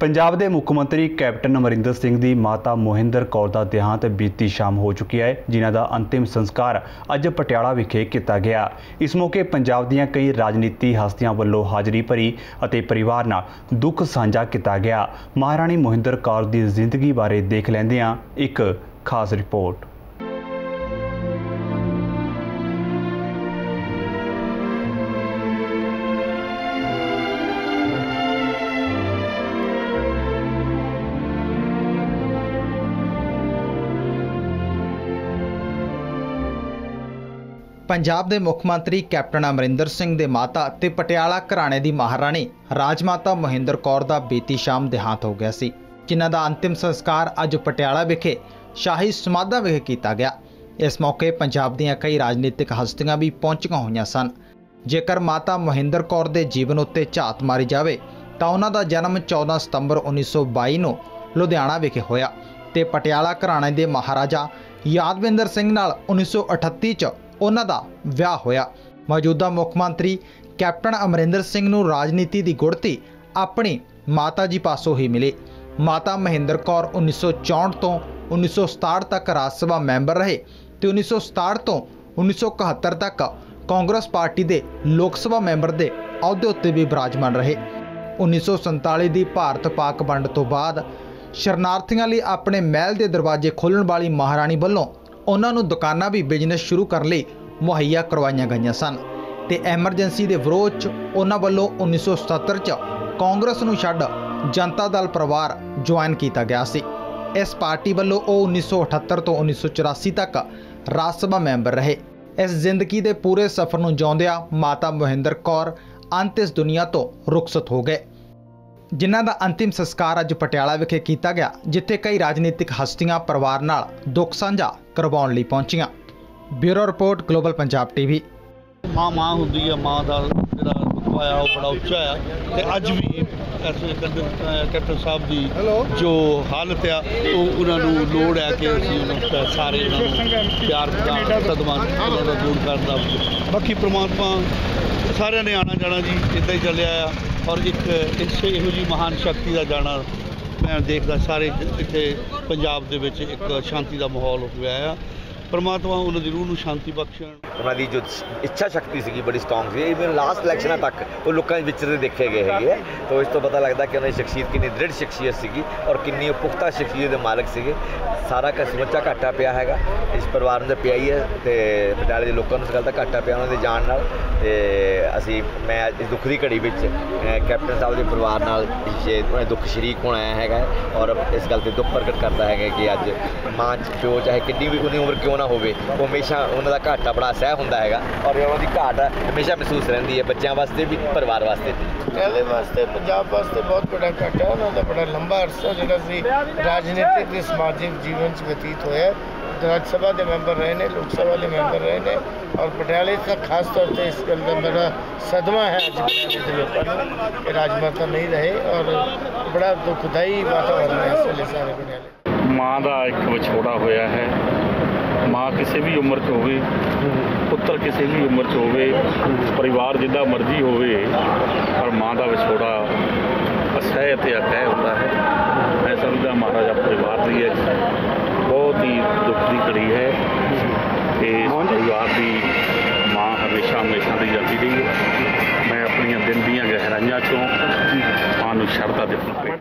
ਪੰਜਾਬ ਦੇ ਮੁੱਖ ਮੰਤਰੀ ਕੈਪਟਨ ਅਮਰਿੰਦਰ ਸਿੰਘ ਦੀ ਮਾਤਾ ਮੋਹਿੰਦਰ ਕੌਰ ਦਾ ਦੇਹਾਂਤ ਬੀਤੀ ਸ਼ਾਮ ਹੋ ਚੁੱਕਿਆ ਹੈ, ਜਿਨ੍ਹਾਂ ਦਾ ਅੰਤਿਮ ਸੰਸਕਾਰ ਅੱਜ ਪਟਿਆਲਾ ਵਿਖੇ ਕੀਤਾ ਗਿਆ। ਇਸ ਮੌਕੇ ਪੰਜਾਬ ਦੀਆਂ ਕਈ ਰਾਜਨੀਤੀ ਹਸਤੀਆਂ ਵੱਲੋਂ ਹਾਜ਼ਰੀ ਭਰੀ ਅਤੇ ਪਰਿਵਾਰ ਨਾਲ ਦੁੱਖ ਸਾਂਝਾ ਕੀਤਾ ਗਿਆ। ਮਹਾਰਾਣੀ ਮੋਹਿੰਦਰ ਕੌਰ ਦੀ ਜ਼ਿੰਦਗੀ ਬਾਰੇ ਦੇਖ ਲੈਂਦੇ ਹਾਂ ਇੱਕ ਖਾਸ ਰਿਪੋਰਟ। ਪੰਜਾਬ ਦੇ ਮੁੱਖ ਮੰਤਰੀ ਕੈਪਟਨ ਅਮਰਿੰਦਰ ਸਿੰਘ ਦੇ ਮਾਤਾ ਤੇ ਪਟਿਆਲਾ ਘਰਾਣੇ ਦੀ ਮਹਾਰਾਣੀ ਰਾਜਮਾਤਾ ਮਹਿੰਦਰ ਕੌਰ ਦਾ ਬੀਤੀ ਸ਼ਾਮ ਦੇਹਾਂਤ ਹੋ ਗਿਆ ਸੀ, ਜਿਨ੍ਹਾਂ ਦਾ ਅੰਤਿਮ ਸੰਸਕਾਰ ਅੱਜ ਪਟਿਆਲਾ ਵਿਖੇ ਸ਼ਾਹੀ ਸਮਾਧਾਂ ਵਿਖੇ ਕੀਤਾ ਗਿਆ। ਇਸ ਮੌਕੇ ਪੰਜਾਬ ਦੀਆਂ ਕਈ ਰਾਜਨੀਤਿਕ ਹਸਤੀਆਂ ਵੀ ਪਹੁੰਚੀਆਂ ਹੋਈਆਂ ਸਨ। ਜੇਕਰ ਮਾਤਾ ਮਹਿੰਦਰ ਕੌਰ ਦੇ ਜੀਵਨ ਉੱਤੇ ਝਾਤ ਮਾਰੀ ਜਾਵੇ, ਤਾਂ ਉਹਨਾਂ ਦਾ ਜਨਮ 14 ਸਤੰਬਰ 1922 ਨੂੰ ਲੁਧਿਆਣਾ ਵਿਖੇ ਹੋਇਆ ਤੇ ਪਟਿਆਲਾ ਘਰਾਣੇ ਦੇ ਮਹਾਰਾਜਾ ਯਾਦਵਿੰਦਰ ਸਿੰਘ ਨਾਲ 1938 ਚ ਉਹਨਾਂ ਦਾ ਵਿਆਹ ਹੋਇਆ। ਮੌਜੂਦਾ ਮੁੱਖ ਮੰਤਰੀ ਕੈਪਟਨ ਅਮਰਿੰਦਰ ਸਿੰਘ ਨੂੰ ਰਾਜਨੀਤੀ ਦੀ ਗੁੜਤੀ ਆਪਣੀ ਮਾਤਾ ਜੀ ਪਾਸੋਂ ਹੀ ਮਿਲੇ। ਮਾਤਾ ਮਹਿੰਦਰ ਕੌਰ 1964 ਤੋਂ 1967 ਤੱਕ ਰਾਜ ਸਭਾ ਮੈਂਬਰ ਰਹੇ ਤੇ 1967 ਤੋਂ 1971 ਤੱਕ ਕਾਂਗਰਸ ਪਾਰਟੀ ਦੇ ਲੋਕ ਸਭਾ ਮੈਂਬਰ ਦੇ ਅਹੁਦੇ ਉੱਤੇ ਵੀ ਵਿਰਾਜਮਾਨ ਰਹੇ। 1947 ਦੀ ਭਾਰਤ ਪਾਕ ਵੰਡ ਤੋਂ ਬਾਅਦ ਸ਼ਰਨਾਰਥੀਆਂ ਲਈ ਆਪਣੇ ਮਹਿਲ ਦੇ ਦਰਵਾਜ਼ੇ ਖੋਲ੍ਹਣ ਵਾਲੀ ਮਹਾਰਾਣੀ ਵੱਲੋਂ ਉਹਨਾਂ ਨੂੰ ਦੁਕਾਨਾਂ ਵੀ ਬਿਜ਼ਨਸ ਸ਼ੁਰੂ ਕਰਨ ਲਈ ਮੁਹੱਈਆ ਕਰਵਾਈਆਂ ਗਈਆਂ ਸਨ ਤੇ ਐਮਰਜੈਂਸੀ ਦੇ ਵਿਰੋਧ 'ਚ ਉਹਨਾਂ ਵੱਲੋਂ 1977 'ਚ ਕਾਂਗਰਸ ਨੂੰ ਛੱਡ ਜਨਤਾ ਦਲ ਪਰਿਵਾਰ ਜੁਆਇਨ ਕੀਤਾ ਗਿਆ ਸੀ। ਇਸ ਪਾਰਟੀ ਵੱਲੋਂ ਉਹ 1978 ਤੋਂ 1984 ਤੱਕ ਰਾਜ ਸਭਾ ਮੈਂਬਰ ਰਹੇ। ਇਸ ਜ਼ਿੰਦਗੀ ਦੇ ਪੂਰੇ ਸਫ਼ਰ ਨੂੰ ਜਿਉਂਦਿਆਂ ਮਾਤਾ ਮੋਹਿੰਦਰ ਕੌਰ ਅੰਤ ਇਸ ਦੁਨੀਆ ਤੋਂ ਰੁਖਸਤ ਹੋ ਗਏ। ਜਿਨ੍ਹਾਂ ਦਾ ਅੰਤਿਮ ਸੰਸਕਾਰ ਅੱਜ ਪਟਿਆਲਾ ਵਿਖੇ ਕੀਤਾ ਗਿਆ ਜਿੱਥੇ ਕਈ ਰਾਜਨੀਤਿਕ ਹਸਤੀਆਂ ਪਰਿਵਾਰ ਨਾਲ ਦੁੱਖ ਸਾਂਝਾ ਕਰਵਾਉਣ ਲਈ ਪਹੁੰਚੀਆਂ। Bureau report global Punjab TV. ਮਾਂ ਮਾਂ ਹੁੰਦੀ ਆ ਮਾਂ ਦਾ ਜਿਹੜਾ ਰੁਤਬਾ ਆ ਉਹ ਬੜਾ ਉੱਚਾ ਆ। ਤੇ ਅੱਜ ਵੀ ਵੇਲੇ ਕੈਪਟਨ ਸਾਹਿਬ ਦੀ ਜੋ ਹਾਲਤ ਆ ਉਹ ਉਹਨਾਂ ਨੂੰ ਲੋੜ ਹੈ ਕਿ ਅਸੀਂ ਉਹਨਾਂ ਨੂੰ ਸਾਰੇ ਉਹਨਾਂ ਨੂੰ ਪਿਆਰ ਦਾ ਸਦਮਾ ਉਹਨਾਂ ਦਾ ਦੂਰ ਕਰਨ ਦਾ। ਬਾਕੀ ਪ੍ਰਮਾਤਮਾ ਸਾਰਿਆਂ ਨੇ ਆਣਾ ਜਾਣਾ ਜੀ ਇਦਾਂ ਹੀ ਚੱਲਿਆ ਆ। ਔਰ ਇੱਕ, ਇਸੇ ਇਹੋ ਜੀ ਮਹਾਨ ਸ਼ਕਤੀ ਦਾ ਜਾਣਾ ਮੈਂ ਦੇਖਦਾ ਸਾਰੇ ਇੱਥੇ ਪੰਜਾਬ ਦੇ ਵਿੱਚ ਇੱਕ ਸ਼ਾਂਤੀ ਦਾ ਮਾਹੌਲ ਹੋਇਆ ਆ ਪਰਮਾਤਮਾ ਉਹਨਾਂ ਦੀ ਰੂਹ ਨੂੰ ਸ਼ਾਂਤੀ ਬਖਸ਼ਣ। ਉਹਨਾਂ ਦੀ ਜੋ ਇੱਛਾ ਸ਼ਕਤੀ ਸੀਗੀ ਬੜੀ ਸਟਰੋਂਗ ਸੀ। ਇਵਨ ਲਾਸਟ ਇਲੈਕਸ਼ਨਾਂ ਤੱਕ ਉਹ ਲੋਕਾਂ ਦੇ ਵਿਚਰਦੇ ਦੇਖੇ ਗਏ ਹੈਗੇ ਹੈ ਤਾਂ ਇਸ ਤੋਂ ਪਤਾ ਲੱਗਦਾ ਕਿ ਉਹਨਾਂ ਦੀ ਸ਼ਖਸੀਅਤ ਕਿੰਨੀ ਦ੍ਰਿੜ ਸ਼ਖਸੀਅਤ ਸੀਗੀ ਔਰ ਕਿੰਨੀ ਉਹ ਪੁਖਤਾ ਸ਼ਖਸੀਅਤ ਦੇ ਮਾਲਕ ਸੀਗੇ। ਸਾਰਾ ਕ ਸਮੁੱਚਾ ਘਾਟਾ ਪਿਆ ਹੈਗਾ। ਇਸ ਪਰਿਵਾਰ ਨੂੰ ਤਾਂ ਪਿਆ ਹੀ ਹੈ ਤੇ ਬਟਾਲੇ ਦੇ ਲੋਕਾਂ ਨੂੰ ਇਸ ਗੱਲ ਦਾ ਘਾਟਾ ਪਿਆ ਉਹਨਾਂ ਦੇ ਜਾਣ ਨਾਲ। ਤੇ ਅਸੀਂ, ਮੈਂ ਅੱਜ ਇਸ ਦੁੱਖ ਦੀ ਘੜੀ ਵਿੱਚ ਕੈਪਟਨ ਸਾਹਿਬ ਦੇ ਪਰਿਵਾਰ ਨਾਲ ਜੇ ਉਹਨਾਂ ਦੁੱਖ ਸ਼ਰੀਕ ਹੋਣਾ ਆਇਆ ਹੈਗਾ ਔਰ ਇਸ ਗੱਲ ਤੇ ਦੁੱਖ ਪ੍ਰਗਟ ਕਰਦਾ ਹੈਗਾ ਕਿ ਅੱਜ ਮਾਂ, ਪਿਓ ਚਾਹੇ ਕਿੰਨੀ ਵੀ ਉਹਦੀ ਉਮਰ ਕਿਉਂ ਨਾ ਹੋਵੇ ਉਹ ਹਮੇਸ਼ਾ ਉਹਨਾਂ ਦਾ ਘਾਟਾ ਬੜਾ ਸਹਿ ਹੁੰਦਾ ਹੈਗਾ ਔਰ ਉਹਨਾਂ ਦੀ ਘਾਟ ਹਮੇਸ਼ਾ ਮਹਿਸੂਸ ਰਹਿੰਦੀ ਹੈ ਬੱਚਿਆਂ ਵਾਸਤੇ ਵੀ ਪਰਿਵਾਰ ਵਾਸਤੇ ਵੀ। ਪਹਿਲੇ ਵਾਸਤੇ ਪੰਜਾਬ ਵਾਸਤੇ ਬਹੁਤ ਵੱਡਾ ਘਾਟਾ ਉਹਨਾਂ ਦਾ ਬੜਾ ਲੰਬਾ ਅਰਸਾ ਜਿਹੜਾ ਸੀ ਰਾਜਨੀਤਿਕ ਤੇ ਸਮਾਜਿਕ ਜੀਵਨ 'ਚ ਬਤੀਤ ਹੋਇਆ ਰਾਜ ਸਭਾ ਦੇ ਮੈਂਬਰ ਰਹੇ ਨੇ ਲੋਕ ਸਭਾ ਦੇ ਮੈਂਬਰ ਰਹੇ ਨੇ ਔਰ ਪਟਿਆਲੇ ਦਾ ਖਾਸ ਤੌਰ ਤੇ ਇਸ ਗੱਲ ਦਾ ਬੜਾ ਸਦਮਾ ਹੈ ਅੱਜ ਪਟਿਆਲੇ ਦੇ ਲੋਕਾਂ ਨੂੰ ਕਿ ਰਾਜਮਾਤਾ ਨਹੀਂ ਰਹੇ ਔਰ ਬੜਾ ਦੁਖਦਾਈ ਵਾਤਾਵਰਨ ਹੈ ਇਸ ਵੇਲੇ ਸਾਰੇ ਪਟਿਆਲੇ। ਮਾਂ ਦਾ ਇੱਕ ਵਿਛੋੜਾ ਹੋਇਆ ਹੈ। ਮਾਂ ਕਿਸੇ ਵੀ ਉਮਰ 'ਚ ਹੋਵੇ ਪੁੱਤਰ ਕਿਸੇ ਵੀ ਉਮਰ 'ਚ ਹੋਵੇ ਪਰਿਵਾਰ ਜਿੱਦਾਂ ਮਰਜ਼ੀ ਹੋਵੇ ਪਰ ਮਾਂ ਦਾ ਵਿਛੋੜਾ ਅਸਹਿ ਤੇ ਅਕਹਿ ਹੁੰਦਾ ਹੈ। ਮੈਂ ਸਮਝਦਾ ਮਹਾਰਾਜਾ ਪਰਿਵਾਰ ਦੀ ਹੈ। ਬਹੁਤ ਹੀ ਦੁੱਖ ਦੀ ਘੜੀ ਹੈ ਤੇ ਪਰਿਵਾਰ ਦੀ ਮਾਂ ਹਮੇਸ਼ਾ ਹਮੇਸ਼ਾ ਦੀ ਜਾਂਦੀ ਰਹੀ ਹੈ। ਮੈਂ ਆਪਣੀਆਂ ਦਿਲ ਦੀਆਂ ਗਹਿਰਾਈਆਂ ਚੋਂ ਮਾਂ ਨੂੰ ਸ਼ਰਧਾ ਦੇ ਫੁੱਲ ਭੇਟ